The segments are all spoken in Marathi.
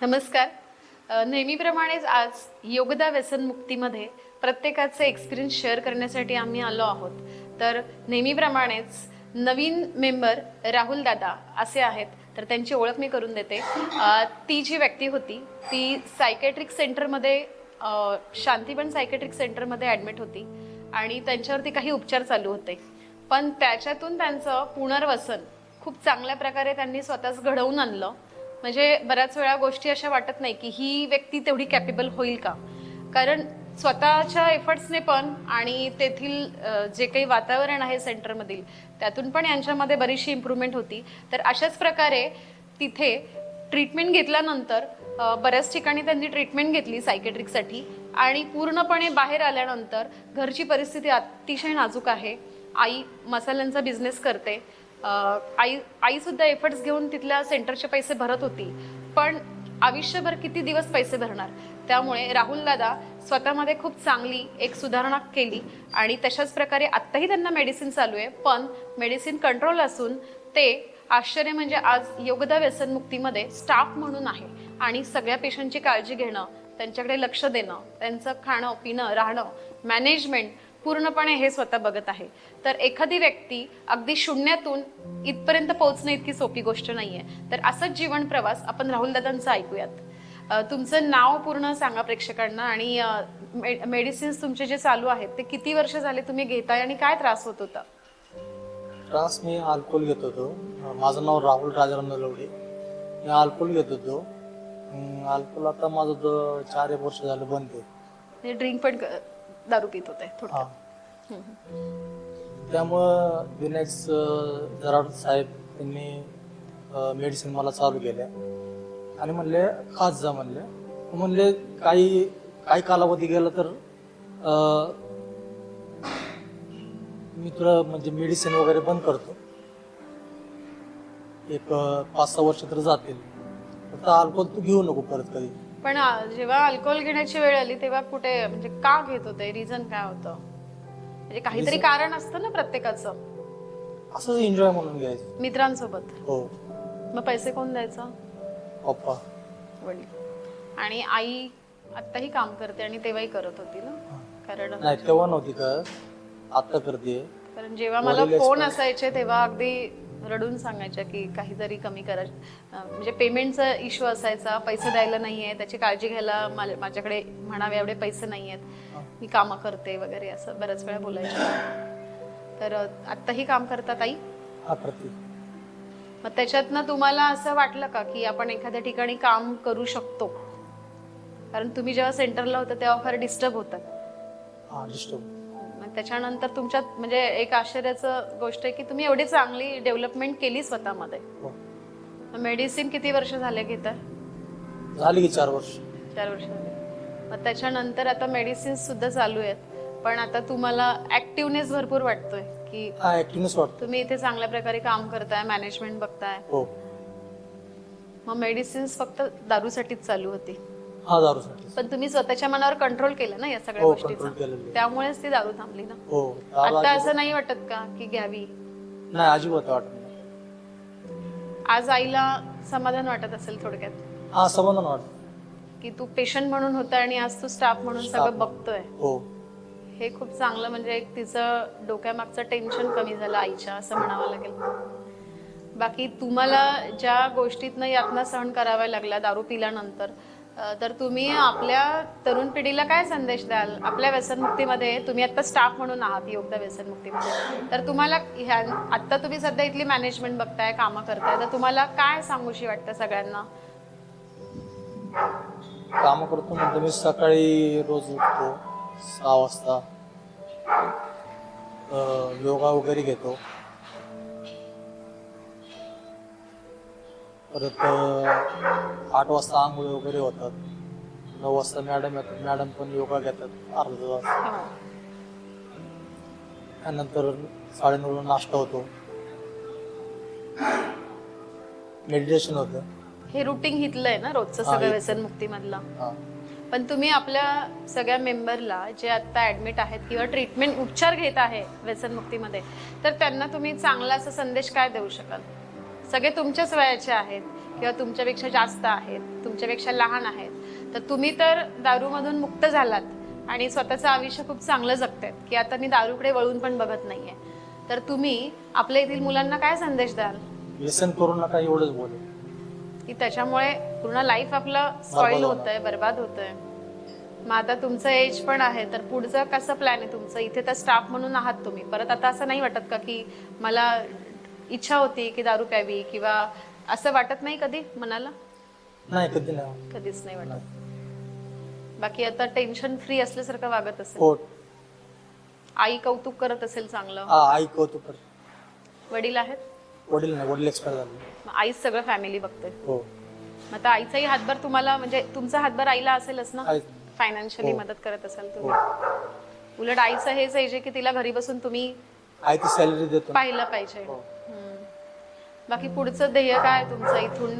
नमस्कार. नेहमीप्रमाणेच आज योगदा व्यसनमुक्तीमध्ये प्रत्येकाचे एक्सपिरियन्स शेअर करण्यासाठी आम्ही आलो आहोत. तर नेहमीप्रमाणेच नवीन मेंबर राहुल दादा असे आहेत तर त्यांची ओळख मी करून देते. ती जी व्यक्ती होती ती सायकॅट्रिक सेंटरमध्ये शांतीबन सायकॅट्रिक सेंटरमध्ये ॲडमिट होती आणि त्यांच्यावरती काही उपचार चालू होते. पण त्याच्यातून त्यांचं पुनर्वसन खूप चांगल्या प्रकारे त्यांनी स्वतःच घडवून आणलं. म्हणजे बऱ्याच वेळा गोष्टी अशा वाटत नाही की ही व्यक्ती तेवढी कॅपेबल होईल का? कारण स्वतःच्या एफर्ट्सने पण आणि तेथील जे काही वातावरण आहे सेंटरमधील त्यातून पण यांच्यामध्ये बरीचशी इम्प्रूव्हमेंट होती. तर अशाच प्रकारे तिथे ट्रीटमेंट घेतल्यानंतर बऱ्याच ठिकाणी त्यांनी ट्रीटमेंट घेतली सायकेट्रिकसाठी आणि पूर्णपणे बाहेर आल्यानंतर घरची परिस्थिती अतिशय नाजूक आहे. आई मसाल्यांचा बिझनेस करते. आई आईसुद्धा एफर्ट्स घेऊन तिथल्या सेंटरचे पैसे भरत होती. पण आयुष्यभर किती दिवस पैसे भरणार? त्यामुळे राहुल दादा स्वतःमध्ये खूप चांगली एक सुधारणा केली आणि तशाच प्रकारे आत्ताही त्यांना मेडिसिन चालू आहे. पण मेडिसिन कंट्रोल असून ते आश्चर्य म्हणजे आज योगदा व्यसनमुक्तीमध्ये स्टाफ म्हणून आहे. आणि सगळ्या पेशंटची काळजी घेणं त्यांच्याकडे लक्ष देणं त्यांचं खाणं पिणं राहणं मॅनेजमेंट पूर्णपणे हे स्वतः बघत आहे. तर एखादी व्यक्ती अगदी शून्यातून इथपर्यंत पोहोचणं इतकी सोपी गोष्ट नाहीये. तर असंच जीवन प्रवास आपण राहुल दादांचा ऐकूयात. तुमचं नाव पूर्ण सांगा प्रेक्षकांना आणि मेडिसिन्स तुमचे जे चालू आहेत ते किती वर्ष झाले तुम्ही घेताय आणि काय त्रास होत होता? त्रास मी अल्कोहोल घेत होतो. माझं नाव राहुल राजाराम नलवडे मी अल्कोहोल घेत होतो. अल्कोहोल आता माझं चार एक वर्ष झालं बंद ड्रिंक पण दारू पित होते हा. थोडक्यात त्यामुळं विनायक जराड साहेब त्यांनी मेडिसिन मला चालू केल्या. आणि म्हणले खात जा म्हणले. म्हणले काही काही कालावधी गेला तर अं, मी तुला म्हणजे मेडिसिन वगैरे बंद करतो. एक पाच सहा वर्ष तर जातील. फक्त अल्कोहोल तू घेऊ नको परत कधी. पण जेव्हा अल्कोहोल घेण्याची वेळ आली तेव्हा कुठे म्हणजे का घेत होते? रिझन काय होतं? म्हणजे काहीतरी कारण असतं ना प्रत्येकाचं. असंच एन्जॉय म्हणून घ्यायचं. मित्रांसोबत. हो. मग पैसे कोण द्यायचं? पप्पा. वडील. आणि आई आत्ताही काम करते आणि तेव्हाही करत होती ना? कारण नाही तेव्हा नव्हती का आता करते कारण जेव्हा मला वडील फोन. असायचे तेव्हा अगदी रडून सांगायच्या की काहीतरी कमी करा. म्हणजे पेमेंटचा इश्यू असायचा पैसे द्यायला नाहीये त्याची काळजी घ्यायला माझ्याकडे म्हणावे एवढे पैसे नाहीयेत मी कामं करते वगैरे असं बऱ्याच वेळा बोलायचे. तर आत्ताही काम करतात आई हा करते. मग त्याच्यातनं तुम्हाला असं वाटलं का की आपण एखाद्या ठिकाणी काम करू शकतो? कारण तुम्ही जेव्हा सेंटरला होता तेव्हा फार डिस्टर्ब होतात. त्याच्यानंतर तुमच्यात म्हणजे एक आश्चर्याचं गोष्ट आहे की तुम्ही एवढी चांगली डेव्हलपमेंट केली स्वतःमध्ये. हो. मेडिसिन किती वर्ष झाले घेत झाली की चार वर्ष. चार वर्ष झाले. मग त्याच्यानंतर आता मेडिसिन सुद्धा चालू आहेत. पण आता तुम्हाला ऍक्टिव्हनेस भरपूर वाटतोय की हा ऍक्टिव्हनेस वाटतो तुम्ही इथे चांगल्या प्रकारे काम करताय मॅनेजमेंट बघताय. हो. मग मेडिसिन्स फक्त दारूसाठीच चालू होती. हा दारूसाठी पण तुम्ही स्वतःच्या मनावर कंट्रोल केलं ना या सगळ्या हो गोष्टीचा. त्यामुळेच ती दारू थांबली ना. हो दारू आता अजिबात- असं नाही वाटत का की घ्यावी? नाही अजिबात वाटत नाही आज आईला समाधान वाटत असेल थोडक्यात? हा समाधान वाटत. की तू पेशंट म्हणून होता आणि आज तू स्टाफ म्हणून Staff सगळं म्हणून. बघतोय. हो. हे खूप चांगलं म्हणजे एक तिचं डोक्यामागचं टेन्शन कमी झालं आईच्या असं म्हणावं लागेल. बाकी तुम्हाला ज्या गोष्टीतनं यातना सहन कराव्या लागल्या दारू पिल्यानंतर तर तुम्ही आपल्या तरुण पिढीला काय संदेश द्याल? आपल्या व्यसनमुक्तीमध्ये तुम्ही आता स्टाफ म्हणून आहात योगदा व्यसनमुक्तीमध्ये. तर तुम्हाला ह्या आत्ता तुम्ही सध्या इथली मॅनेजमेंट बघताय कामं करताय तर तुम्हाला काय सांगूशी वाटतं सगळ्यांना? काम करतो म्हणजे मी सकाळी रोज उठतो सहा वाजता योगा वगैरे घेतो. परत आठ वाजता आंघोळ वगैरे होतात. नऊ वाजता मॅडम येतात मॅडम पण योगा घेतात अर्धा तास. हो. त्यानंतर साडेनऊला नाश्ता होतो. मेडिटेशन होतं. हे रुटीन घेतलंय आहे ना रोजचं हा, सगळं इथलं. व्यसनमुक्तीमधलं हा. पण तुम्ही आपल्या सगळ्या मेंबरला जे आता ऍडमिट आहेत किंवा ट्रीटमेंट उपचार घेत आहे व्यसनमुक्तीमध्ये तर त्यांना तुम्ही चांगला असा संदेश काय देऊ शकाल? सगळे तुमच्याच वयाचे आहेत किंवा तुमच्यापेक्षा जास्त आहेत तुमच्यापेक्षा लहान आहेत. तर तुम्ही तर दारूमधून मुक्त झालात आणि स्वतःचं आयुष्य खूप चांगलं जगतायत की आता मी दारूकडे वळून पण बघत नाहीये. तर तुम्ही आपल्या येथील मुलांना काय संदेश द्याल? व्यसन करू नका एवढंच बोले. की त्याच्यामुळे पूर्ण लाईफ आपलं स्पॉइल होणार. होतंय बर्बाद होतंय. मग आता तुमचं एज पण आहे तर पुढचं कसं प्लॅन आहे तुमचं? इथे तर स्टाफ म्हणून आहात तुम्ही. परत आता असं नाही वाटत का की मला इच्छा होती की दारू प्यावी किंवा असं वाटत नाही कधी मनाला? नाही कधी नाही. कधीच नाही वाटत. बाकी आता टेन्शन फ्री असल्यासारखं वागत असेल. हो. आई कौतुक करत असेल चांगलं. हा आई कौतुक कर. वडील आहेत? वडील नाही वडील एक्सपायर झाले. मग आईच सगळं फॅमिली बघते हो. मग आता आईचाही हातभार तुम्हाला म्हणजे तुमचा हातभार आईला असेलच ना. फायनान्शियली हो. मदत करत असाल हो. तुम्ही उलट आईचं हेच आहे जे की तिला घरी बसून तुम्ही आई ती सॅलरी देतो. पाहिलं पाहिजे. हो. बाकी पुढचं ध्येय काय तुमचं इथून?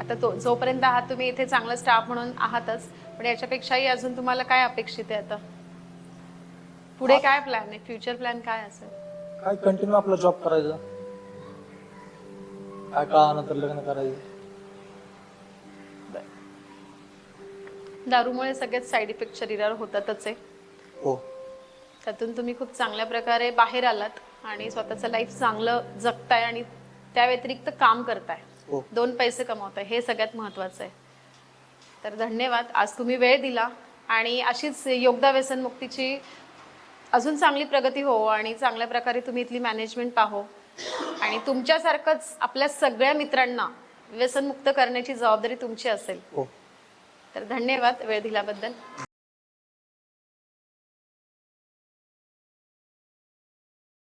आता तो जोपर्यंत आहात तुम्ही इथे चांगला स्टाफ म्हणून आहातच पण याच्यापेक्षाही अजून तुम्हाला काय अपेक्षित आहे आता? पुढे काय प्लॅन आहे? फ्युचर प्लॅन काय असेल? काय कंटिन्यू आपला जॉब करायचा? काय काळानंतर लग्न करायचं? दारूमुळे सगळेच साईड इफेक्ट शरीरावर होतातच आहे. हो. त्यातून तुम्ही खूप चांगल्या प्रकारे बाहेर आलात आणि स्वतःचं लाईफ चांगलं जगताय आणि त्या व्यतिरिक्त काम करताय. हो. दोन पैसे कमवताय. हे सगळ्यात महत्वाचं आहे. तर धन्यवाद. आज तुम्ही वेळ दिला आणि अशीच योगदा व्यसनमुक्तीची अजून चांगली प्रगती हो आणि चांगल्या प्रकारे तुम्ही इथली मॅनेजमेंट पाहो. आणि तुमच्यासारखंच आपल्या सगळ्या मित्रांना व्यसनमुक्त करण्याची जबाबदारी तुमची असेल. हो. तर धन्यवाद वेळ दिल्याबद्दल.